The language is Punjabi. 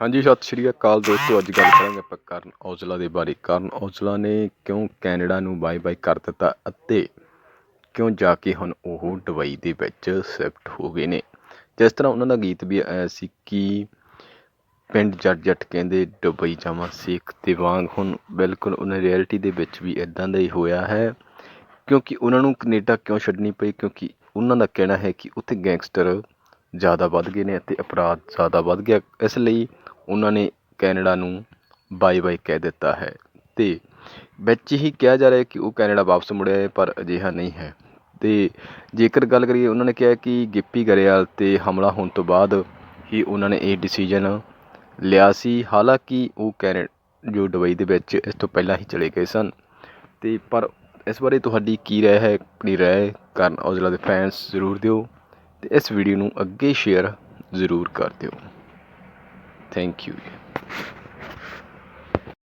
ਹਾਂਜੀ, ਸਤਿ ਸ਼੍ਰੀ ਅਕਾਲ ਦੋਸਤੋ। ਅੱਜ ਗੱਲ ਕਰਾਂਗੇ ਆਪਾਂ ਕਰਨ ਔਜਲਾ ਦੇ ਬਾਰੇ। ਕਰਨ ਔਜਲਾ ਨੇ ਕਿਉਂ ਕੈਨੇਡਾ ਨੂੰ ਬਾਏ ਬਾਏ ਕਰ ਦਿੱਤਾ ਅਤੇ ਕਿਉਂ ਜਾ ਕੇ ਹੁਣ ਉਹ ਦੁਬਈ ਦੇ ਵਿੱਚ ਸ਼ਿਫਟ ਹੋ ਗਏ ਨੇ? ਜਿਸ ਤਰ੍ਹਾਂ ਉਹਨਾਂ ਦਾ ਗੀਤ ਵੀ ਆਇਆ ਸੀ ਕਿ ਪਿੰਡ ਜੱਟ ਜੱਟ ਕਹਿੰਦੇ ਦੁਬਈ ਜਾਵਾਂ, ਸਿੱਖ ਤੇ ਵਾਂਗ। ਹੁਣ ਬਿਲਕੁਲ ਉਹਨਾਂ ਰਿਐਲਿਟੀ ਦੇ ਵਿੱਚ ਵੀ ਇਦਾਂ ਦਾ ਹੀ ਹੋਇਆ ਹੈ। ਕਿਉਂਕਿ ਉਹਨਾਂ ਨੂੰ ਕੈਨੇਡਾ ਕਿਉਂ ਛੱਡਣੀ ਪਈ? ਕਿਉਂਕਿ ਉਹਨਾਂ ਦਾ ਕਹਿਣਾ ਹੈ ਕਿ ਉੱਥੇ ਗੈਂਗਸਟਰ ਜ਼ਿਆਦਾ ਵੱਧ ਗਏ ਨੇ ਅਤੇ ਅਪਰਾਧ ਜ਼ਿਆਦਾ ਵੱਧ ਗਿਆ। ਇਸ ਲਈ ਉਹਨਾਂ ਨੇ ਕੈਨੇਡਾ ਨੂੰ ਬਾਏ ਬਾਏ ਕਹਿ ਦਿੱਤਾ ਹੈ ਅਤੇ ਵਿੱਚ ਹੀ ਕਿਹਾ ਜਾ ਰਿਹਾ ਕਿ ਉਹ ਕੈਨੇਡਾ ਵਾਪਸ ਮੁੜਿਆ ਹੈ ਪਰ ਅਜਿਹਾ ਨਹੀਂ ਹੈ। ਅਤੇ ਜੇਕਰ ਗੱਲ ਕਰੀਏ, ਉਹਨਾਂ ਨੇ ਕਿਹਾ ਕਿ ਗਿੱਪੀ ਗਰੇਵਾਲ ਤੇ ਹਮਲਾ ਹੋਣ ਤੋਂ ਬਾਅਦ ਹੀ ਉਹਨਾਂ ਨੇ ਇਹ ਡਿਸੀਜਨ ਲਿਆ ਸੀ। ਹਾਲਾਂਕਿ ਉਹ ਕੈਨੇ, ਜੋ ਦੁਬਈ ਦੇ ਵਿੱਚ ਇਸ ਤੋਂ ਪਹਿਲਾਂ ਹੀ ਚਲੇ ਗਏ ਸਨ। ਅਤੇ ਪਰ ਇਸ ਬਾਰੇ ਤੁਹਾਡੀ ਕੀ ਰਾਏ ਹੈ, ਆਪਣੀ ਰਾਏ ਕਰਨ ਔਜਲਾ ਦੇ ਫੈਨਸ ਜ਼ਰੂਰ ਦਿਓ ਅਤੇ ਇਸ ਵੀਡੀਓ ਨੂੰ ਅੱਗੇ ਸ਼ੇਅਰ ਜ਼ਰੂਰ ਕਰ ਦਿਓ। Thank you.